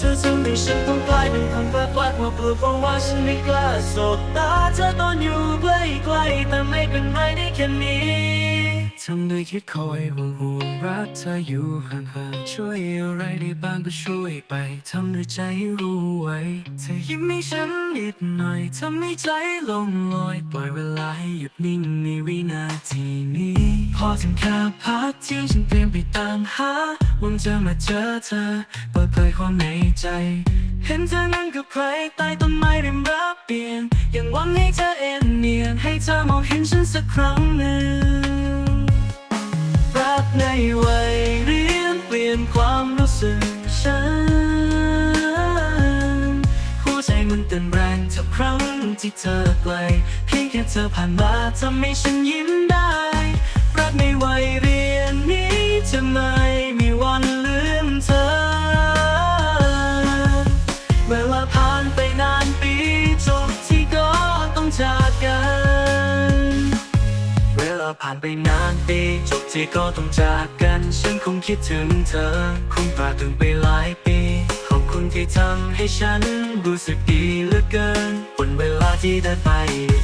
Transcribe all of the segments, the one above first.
เธอทำให้ฉันต้องกลายเป็นคนแปลกแปลกว่าเปลือกเพราะว่าฉันไม่กล้าสบตาเธอตอนอยู่ใกล้ๆแต่ไม่เป็นไรได้แค่นี้ทำด้วยคิดคอยห่วงห่วงรักเธออยู่ห่างๆช่วยอะไรได้บ้างก็ช่วยไปทำด้วยใจให้รู้ไว้เธอยิ้มให้ฉันนิดหน่อยทำให้ใจลงลอยปล่อยเวลาให้หยุดนิ่งในวินาที พอถึงแค่พักที่ฉันเตรียมไปตามหาหวังจะมาเจอเธอ เปิดเผยความในใจ เห็นเธอนั่งกับใครใต้ต้นไม้ริมระเบียงยังหวังให้เธอเอ็นเนียน ให้เธอมองเห็นฉันสักครั้งหนึ่งรักในวัยเรียนเปลี่ยนความรู้สึกฉันหัวใจมันเต้นแรงทุกครั้งที่เธอไกลเพียงแค่เธอผ่านมาทำให้ฉันยิ้มได้ รักในวัยเรียนนี้จะไม่มีวันลืมเธอ เวลาผ่านไปนานปีจบที่ก็ต้องจากกัน เวลาผ่านไปนานปีจบที่ก็ต้องจากกัน ฉันคงคิดถึงเธอ คงตราตรึงไปหลายปีขอบคุณที่ทำให้ฉันรู้สึกดีเหลือเกินวันเวลาที่เดินไป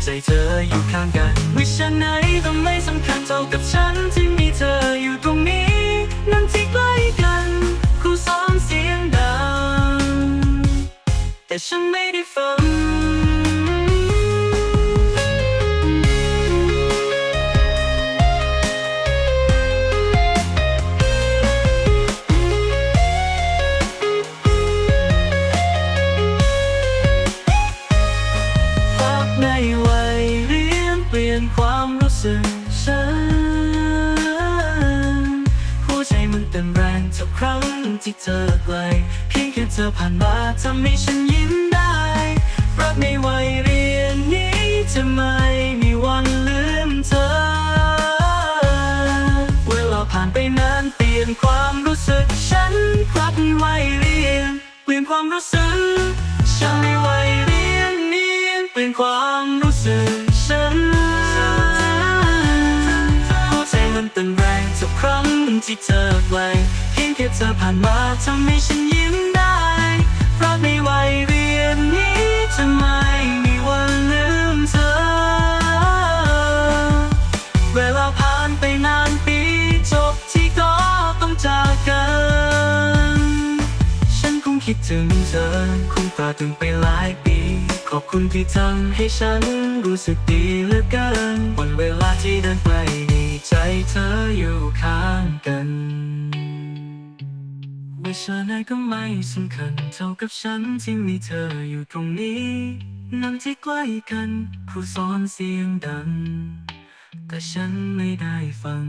ใจเธออยู่ข้างกัน วิชาไหนก็ไม่สากับฉันที่มีเธออยู่ตรงนี้ นั่งที่ใกล้กันครูสอนเสียงดัง แต่ฉันไม่ได้ฟังในวัยเรียนเปลี่ยนความรู้สึก เต้นแรงทุกครั้งที่เธอไกลเพียงแค่เธอผ่านมาทำให้ฉันยิ้มได้รักในวัยเรียนนี้จะไม่มีวันลืมเธอ เวลาผ่านไปนานเปลี่ยนความรู้สึกฉันรักในวัยเรียน เปลี่ยนความรู้สึกฉันในวัยเรียนนี้เปลี่ยนความ ที่เธอไกลเพียงแค่เธอผ่านมาทำให้ฉันยิ้มได้รักในวัยเรียนนี้จะไม่มีวันลืมเธอ เวลาผ่านไปนานปีจบที่ก็ต้องจากกัน ฉันคงคิดถึงเธอคงตราตึงไปหลายปี ขอบคุณที่ทำให้ฉันรู้สึกดีเหลือเกินวันเวลาที่เดินไป เธออยู่ข้างกันวิชาไหนก็ไม่สำคัญ เท่ากับฉันที่มีเธออยู่ตรงนี้นั่งที่ใกล้กันครูสอนเสียงดัง แต่ฉันไม่ได้ฟัง